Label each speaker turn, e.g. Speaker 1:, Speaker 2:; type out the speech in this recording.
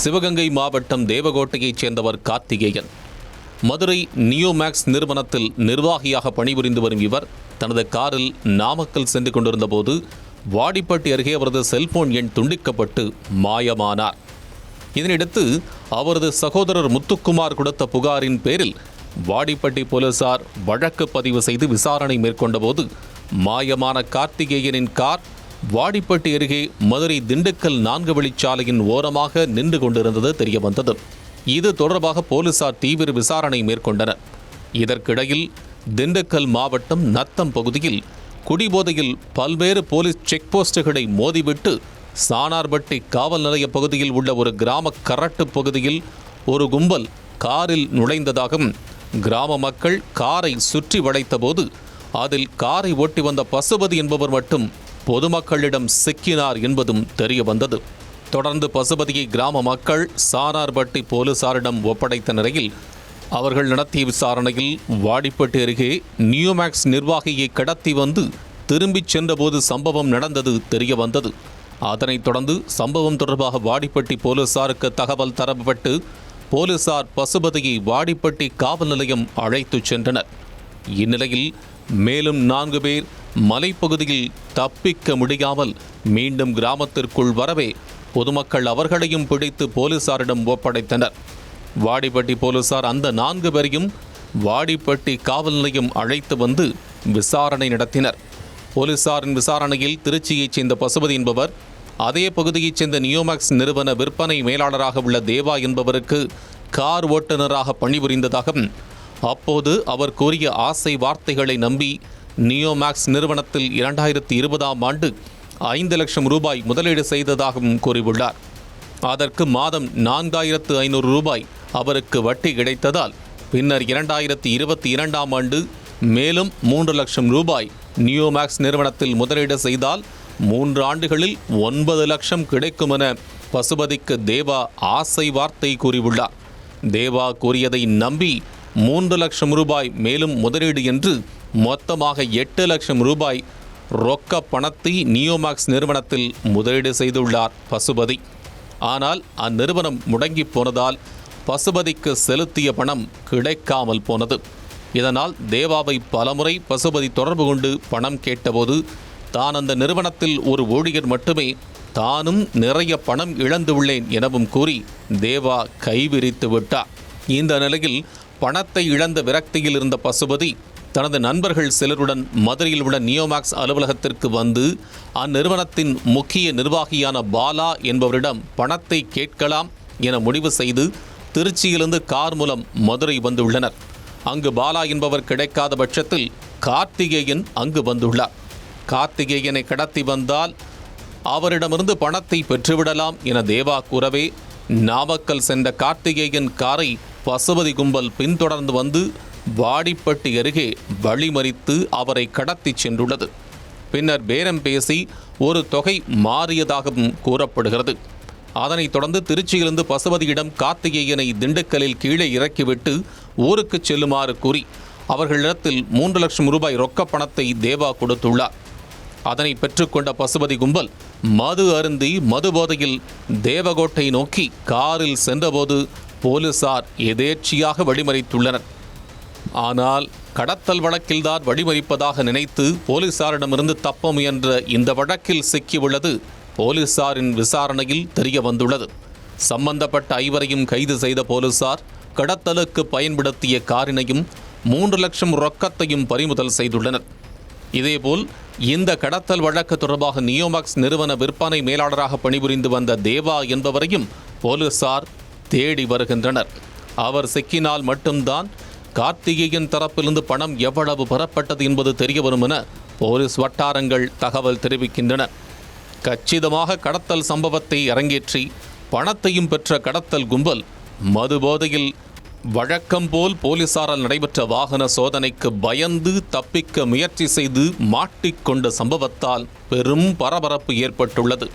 Speaker 1: சிவகங்கை மாவட்டம் தேவகோட்டையைச் சேர்ந்தவர் கார்த்திகேயன். மதுரை நியோமேக்ஸ் நிறுவனத்தில் நிர்வாகியாக பணிபுரிந்து வரும் இவர் தனது காரில் நாமக்கல் சென்று கொண்டிருந்தபோது வாடிப்பட்டி அருகே அவரது செல்போன் எண் துண்டிக்கப்பட்டு மாயமானார். இதனையடுத்து அவரது சகோதரர் முத்துக்குமார் கொடுத்த புகாரின் பேரில் வாடிப்பட்டி போலீசார் வழக்கு பதிவு செய்து விசாரணை மேற்கொண்டபோது மாயமான கார்த்திகேயனின் கார் வாடிப்பட்டி அருகே மதுரை திண்டுக்கல் நான்கு வழிச்சாலையின் ஓரமாக நின்று கொண்டிருந்தது தெரியவந்தது இது தொடர்பாக போலீசார் தீவிர விசாரணை மேற்கொண்டனர். இதற்கிடையில் திண்டுக்கல் மாவட்டம் நத்தம் பகுதியில் குடிபோதையில் பல்வேறு போலீஸ் செக் போஸ்டுகளை மோதிவிட்டு சானார்பட்டி காவல் நிலைய பகுதியில் உள்ள ஒரு கிராம கரட்டு பகுதியில் ஒரு கும்பல் காரில் நுழைந்ததாகவும் கிராம மக்கள் காரை சுற்றி வளைத்தபோது அதில் காரை ஓட்டி வந்த பசுபதி என்பவர் மட்டும் பொதுமக்களிடம் சிக்கினார் என்பதும் தெரியவந்தது. தொடர்ந்து பசுபதியை கிராம மக்கள் சாரார்பட்டி போலீசாரிடம் ஒப்படைத்த நிலையில் அவர்கள் நடத்திய விசாரணையில் வாடிப்பட்டு அருகே நியூமேக்ஸ் நிர்வாகியை கடத்தி வந்து திரும்பிச் சென்றபோது சம்பவம் நடந்தது தெரிய வந்தது அதனைத் தொடர்ந்து சம்பவம் தொடர்பாக வாடிப்பட்டி போலீசாருக்கு தகவல் தரப்பட்டு போலீசார் பசுபதியை வாடிப்பட்டி காவல் நிலையம் அழைத்துச் சென்றனர். இந்நிலையில் மேலும் நான்கு பேர் மலைப்பகுதியில் தப்பிக்க முடியாமல் மீண்டும் கிராமத்திற்குள் வரவே பொதுமக்கள் அவர்களையும் பிடித்து போலீசாரிடம் ஒப்படைத்தனர். வாடிப்பட்டி போலீசார் அந்த நான்கு பேரையும் வாடிப்பட்டி காவல் நிலையம் அழைத்து வந்து விசாரணை நடத்தினர். போலீசாரின் விசாரணையில் திருச்சியைச் சேர்ந்த பசுபதி என்பவர் அதே பகுதியைச் சேர்ந்த நியோமேக்ஸ் நிறுவன விற்பனை மேலாளராக உள்ள தேவா என்பவருக்கு கார் ஓட்டுநராக பணிபுரிந்ததாகவும் அப்போது அவர் கூறிய ஆசை வார்த்தைகளை நம்பி நியோமேக்ஸ் நிறுவனத்தில் இரண்டாயிரத்தி இருபதாம் ஆண்டு ஐந்து லட்சம் ரூபாய் முதலீடு செய்ததாகவும் கூறியுள்ளார். அதற்கு மாதம் நான்காயிரத்து ஐநூறு ரூபாய் அவருக்கு வட்டி கிடைத்ததால் பின்னர் இரண்டாயிரத்தி இருபத்தி இரண்டாம் ஆண்டு மேலும் மூன்று லட்சம் ரூபாய் நியோமேக்ஸ் நிறுவனத்தில் முதலீடு செய்தால் மூன்று ஆண்டுகளில் ஒன்பது லட்சம் கிடைக்கும் என பசுபதிக்கு தேவா ஆசை வார்த்தை கூறியுள்ளார். தேவா கூறியதை நம்பி மூன்று லட்சம் ரூபாய் மேலும் முதலீடு என்று மொத்தமாக எட்டு லட்சம் ரூபாய் ரொக்க பணத்தை நியோமாக்ஸ் நிறுவனத்தில் முதலீடு செய்துள்ளார் பசுபதி. ஆனால் அந்நிறுவனம் முடங்கி போனதால் பசுபதிக்கு செலுத்திய பணம் கிடைக்காமல் போனது. இதனால் தேவாவை பலமுறை பசுபதி தொடர்பு கொண்டு பணம் கேட்டபோது தான் அந்த நிறுவனத்தில் ஒரு ஊழியர் மட்டுமே தானும் நிறைய பணம் இழந்து உள்ளேன் எனவும் கூறி தேவா கைவிரித்து விட்டார். இந்த நிலையில் பணத்தை இழந்த விரக்தியில் இருந்த பசுபதி தனது நண்பர்கள் சிலருடன் மதுரையில் உள்ள நியோமேக்ஸ் அலுவலகத்திற்கு வந்து அந்நிறுவனத்தின் முக்கிய நிர்வாகியான பாலா என்பவரிடம் பணத்தை கேட்கலாம் என முடிவு செய்து திருச்சியிலிருந்து கார் மூலம் மதுரை வந்துள்ளனர். அங்கு பாலா என்பவர் கிடைக்காத பட்சத்தில் கார்த்திகேயன் அங்கு வந்துள்ளார். கார்த்திகேயனை கடத்தி வந்தால் அவரிடமிருந்து பணத்தை பெற்றுவிடலாம் என தேவா கூறவே நாமக்கல் சென்ற கார்த்திகேயன் காரை பசுபதி கும்பல் பின்தொடர்ந்து வந்து வாடிப்பட்டி அருகே வழிமறித்து அவரை கடத்திச் சென்றுள்ளது. பின்னர் பேரம் பேசி ஒரு தொகை மாறியதாகவும் கூறப்படுகிறது. அதனைத் தொடர்ந்து திருச்சியிலிருந்து பசுபதியிடம் கார்த்திகேயனை திண்டுக்கலில் கீழே இறக்கிவிட்டு ஊருக்கு செல்லுமாறு கூறி அவர்களிடத்தில் மூன்று லட்சம் ரூபாய் ரொக்க பணத்தை தேவா கொடுத்துள்ளார். அதனை பெற்றுக்கொண்ட பசுபதி கும்பல் மது அருந்தி மது போதையில் தேவகோட்டை நோக்கி காரில் சென்றபோது போலீசார் எதேர்ச்சியாக வழிமறித்துள்ளனர். ஆனால் கடத்தல் வழக்கில்தான் வழிமறிப்பதாக நினைத்து போலீசாரிடமிருந்து தப்ப முயன்ற இந்த வழக்கில் சிக்கியுள்ளது போலீசாரின் விசாரணையில் தெரிய வந்துள்ளது சம்பந்தப்பட்ட ஐவரையும் கைது செய்த போலீசார் கடத்தலுக்கு பயன்படுத்திய காரினையும் மூன்று லட்சம் ரொக்கத்தையும் பறிமுதல் செய்துள்ளனர். இதேபோல் இந்த கடத்தல் வழக்கு தொடர்பாக நியோமாக்ஸ் நிறுவன விற்பனை மேலாளராக பணிபுரிந்து வந்த தேவா என்பவரையும் போலீசார் தேடி வருகின்றனர். அவர் சிக்கினால் மட்டும்தான் கார்த்திகேயன் தரப்பிலிருந்து பணம் எவ்வளவு பெறப்பட்டது என்பது தெரியவரும் என போலீஸ் வட்டாரங்கள் தகவல் தெரிவிக்கின்றன. கச்சிதமாக கடத்தல் சம்பவத்தை அரங்கேற்றி பணத்தையும் பெற்ற கடத்தல் கும்பல் மது போதையில் வழக்கம் போல் போலீசாரால் நடைபெற்ற வாகன சோதனைக்கு பயந்து தப்பிக்க முயற்சி செய்து மாட்டிக்கொண்ட சம்பவத்தால் பெரும் பரபரப்பு ஏற்பட்டுள்ளது.